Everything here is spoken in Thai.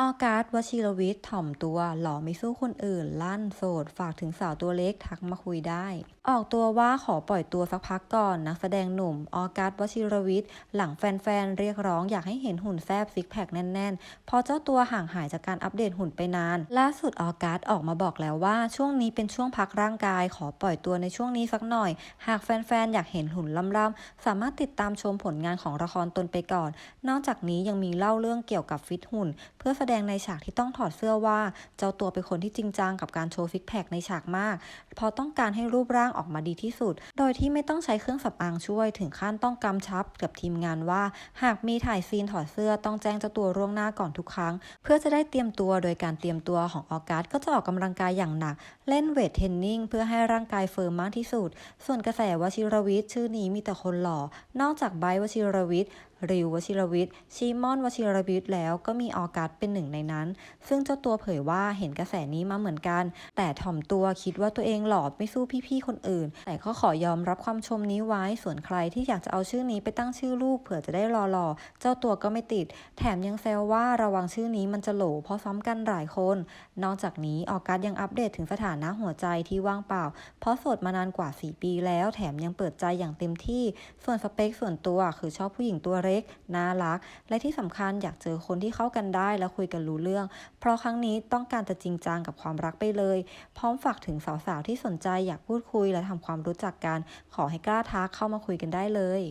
ออกัสวชิรวิทย์ถ่อมตัว หล่อไม่สู้คนอื่น ลั่นโสด ฝากถึงสาวตัวเล็กทักมาคุยได้ ออกตัวว่าขอปล่อยตัวสักพักก่อนนักแสดงหนุ่ม ออกัสวชิรวิทย์ หลังแฟนๆ เรียกร้องอยากให้เห็นหุ่นแซบซิกแพคแน่นๆ พอเจ้าตัวห่างหายจากการอัปเดตหุ่นไปนาน ล่าสุดออกัสออกมาบอกแล้วว่าช่วงนี้เป็นช่วงพักร่างกาย ขอปล่อยตัวในช่วงนี้สักหน่อย หากแฟนๆอยากเห็นหุ่นล่ำๆสามารถติดตามชมผลงานของละครตนไปก่อน นอกจากนี้ยังมีเล่าเรื่องเกี่ยวกับฟิตหุ่น เพื่อดงในฉากที่ต้องถอดเสื้อว่า เจ้าตัวเป็นคนที่จริงจังกับการโชว์ฟิกแพคในฉากมาก เพราะต้องการให้รูปร่างออกมาดีที่สุด โดยที่ไม่ต้องใช้เครื่องสำอางช่วยถึงขั้นต้องกำชับกับทีมงานว่า หากมีถ่ายซีนถอดเสื้อต้องแจ้งเจ้าตัวล่วงหน้าก่อนทุกครั้ง เพื่อจะได้เตรียมตัวโดยการเตรียมตัวของออกัสก็จะออกกำลังกายอย่างหนัก เล่นเวทเทรนนิ่งเพื่อให้ร่างกายเฟิร์มมากที่สุด ส่วนกระแสวชิรวิทย์ชื่อนี้มีแต่คนหล่อ นอกจากไบวชิรวิทย์ริววชิรวิทย์ชีมอนวชิรวิทย์แล้วก็มีออกัสเป็นหนึ่งในนั้น ซึ่งเจ้าตัวเผยว่าเห็นกระแสนี้มาเหมือนกัน แต่ถ่อมตัวคิดว่าตัวเองหล่อไม่สู้พี่ๆคนอื่น แต่ก็ขอยอมรับความชมนี้ไว้ ส่วนใครที่อยากจะเอาชื่อนี้ไปตั้งชื่อลูกเผื่อจะได้รอๆเจ้าตัวก็ไม่ติด แถมยังแซวว่าระวังชื่อนี้มันจะโหลเพราะซ้ำกันหลายคน นอกจากนี้ออกัสยังอัปเดตถึงสถานะหัวใจที่ว่างเปล่า เพราะโสดมานานกว่า 4 ปีแล้ว แถมยังเปิดใจอย่างเต็มที่ ส่วนสเปคส่วนตัวคือชอบผู้หญิงตัวเล็กน่ารัก และที่สำคัญอยากเจอคนที่เข้ากันได้และคุยกันรู้เรื่อง เพราะครั้งนี้ต้องการจะจริงจังกับความรักไปเลย พร้อมฝากถึงสาวๆที่สนใจอยากพูดคุยและทำความรู้จักกัน ขอให้กล้าทักเข้ามาคุยกันได้เลย